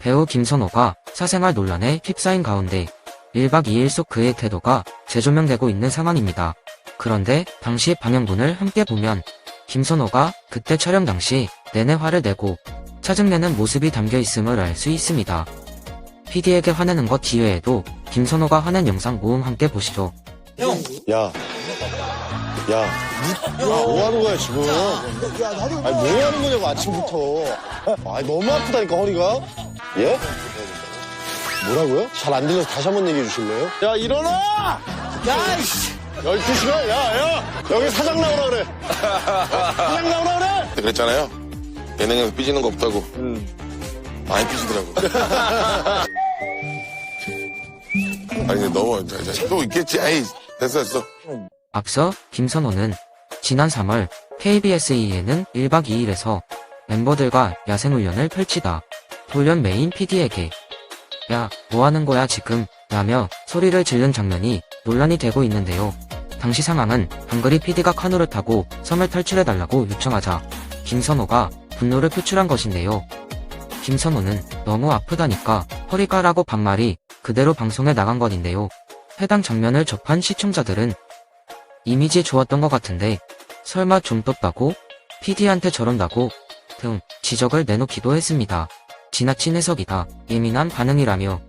배우 김선호가 사생활 논란에 휩싸인 가운데 1박 2일 속 그의 태도가 재조명되고 있는 상황입니다. 그런데 당시 방영분을 함께 보면 김선호가 그때 촬영 당시 내내 화를 내고 짜증내는 모습이 담겨 있음을 알 수 있습니다. PD에게 화내는 것 이외에도 김선호가 화낸 영상 모음 함께 보시죠. 야. 야. 뭐 하는 거야, 지금? 아니, 뭐 하는 거냐고, 아침부터. 아니, 너무 아프다니까, 허리가. 예? 뭐라고요? 잘 안 들려서 다시 한 번 얘기해 주실래요? 야, 일어나! 야, 이씨! 12시간? 야, 야! 여기 사장 나오라 그래. 사장 나오라 그래! 그랬잖아요. 예능에서 삐지는 거 없다고. 많이 삐지더라고. 아니, 근데 너무, 자, 자, 또 있겠지. 에이, 됐어, 됐어. 앞서 김선호는 지난 3월 KBS EN은 1박 2일에서 멤버들과 야생훈련을 펼치다 돌연 메인 PD에게 야, 뭐 하는 거야 지금? 라며 소리를 지른 장면이 논란이 되고 있는데요. 당시 상황은 방글이 PD가 카누를 타고 섬을 탈출해달라고 요청하자 김선호가 분노를 표출한 것인데요. 김선호는 너무 아프다니까 허리가 라고 반말이 그대로 방송에 나간 것인데요. 해당 장면을 접한 시청자들은 이미지 좋았던 것 같은데 설마 좀 떴다고? PD한테 저런다고? 등 지적을 내놓기도 했습니다. 지나친 해석이다. 예민한 반응이라며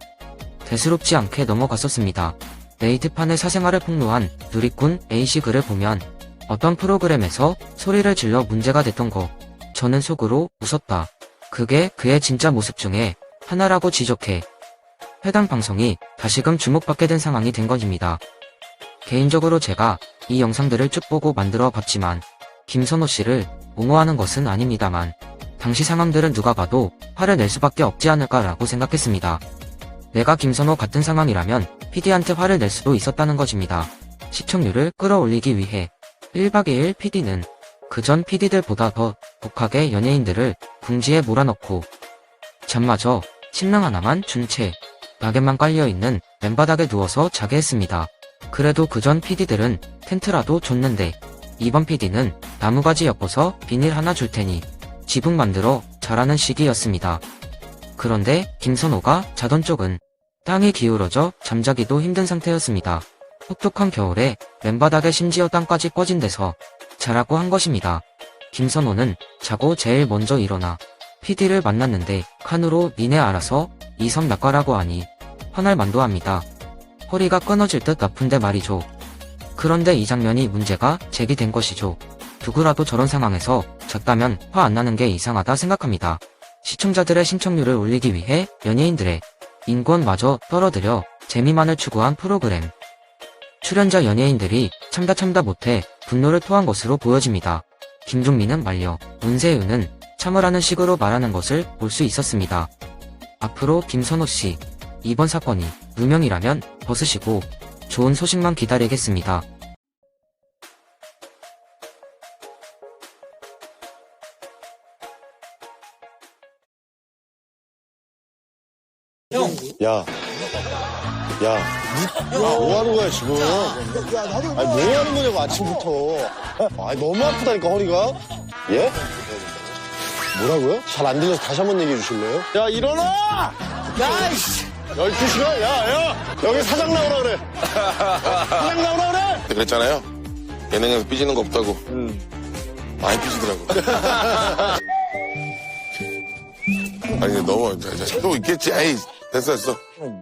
대수롭지 않게 넘어갔었습니다. 레이트판의 사생활을 폭로한 누리꾼 A씨 글을 보면 어떤 프로그램에서 소리를 질러 문제가 됐던 거 저는 속으로 웃었다. 그게 그의 진짜 모습 중에 하나라고 지적해 해당 방송이 다시금 주목받게 된 상황이 된 것입니다. 개인적으로 제가 이 영상들을 쭉 보고 만들어 봤지만 김선호 씨를 옹호하는 것은 아닙니다만 당시 상황들은 누가 봐도 화를 낼 수밖에 없지 않을까라고 생각했습니다. 내가 김선호 같은 상황이라면 PD한테 화를 낼 수도 있었다는 것입니다. 시청률을 끌어올리기 위해 1박 2일 PD는 그전 PD들보다 더 독하게 연예인들을 궁지에 몰아넣고 잠마저 침낭 하나만 준 채 낙엽만 깔려있는 맨바닥에 누워서 자게 했습니다. 그래도 그전 PD들은 텐트라도 줬는데 이번 PD는 나무가지 엮어서 비닐 하나 줄 테니 지붕 만들어 자라는 시기였습니다. 그런데 김선호가 자던 쪽은 땅이 기울어져 잠자기도 힘든 상태였습니다. 혹독한 겨울에 맨바닥에 심지어 땅까지 꺼진 데서 자라고 한 것입니다. 김선호는 자고 제일 먼저 일어나 PD를 만났는데 칸으로 니네 알아서 이성 낚아라고 하니 화날 만도 합니다. 허리가 끊어질 듯 아픈데 말이죠. 그런데 이 장면이 문제가 제기된 것이죠. 누구라도 저런 상황에서 졌다면 화 안 나는 게 이상하다 생각합니다. 시청자들의 신청률을 올리기 위해 연예인들의 인권마저 떨어뜨려 재미만을 추구한 프로그램. 출연자 연예인들이 참다 참다 못해 분노를 토한 것으로 보여집니다. 김종민은 말려, 문세윤은 참으라는 식으로 말하는 것을 볼 수 있었습니다. 앞으로 김선호 씨, 이번 사건이 누명이라면 벗으시고 좋은 소식만 기다리겠습니다. 야. 야. 뭐 하는 거야, 지금? 아니, 뭐 하는 거냐고, 아침부터. 아니, 너무 아프다니까, 허리가. 예? 뭐라고요? 잘 안 들려서 다시 한 번 얘기해 주실래요? 야, 일어나! 야, 이씨! 12시간? 야, 야! 여기 사장 나오라 그래. 사장 나오라 그래! 그랬잖아요. 예능에서 삐지는 거 없다고. 많이 삐지더라고. 아니, 근데 너무, 자, 자, 또 있겠지. 에이, 됐어, 됐어.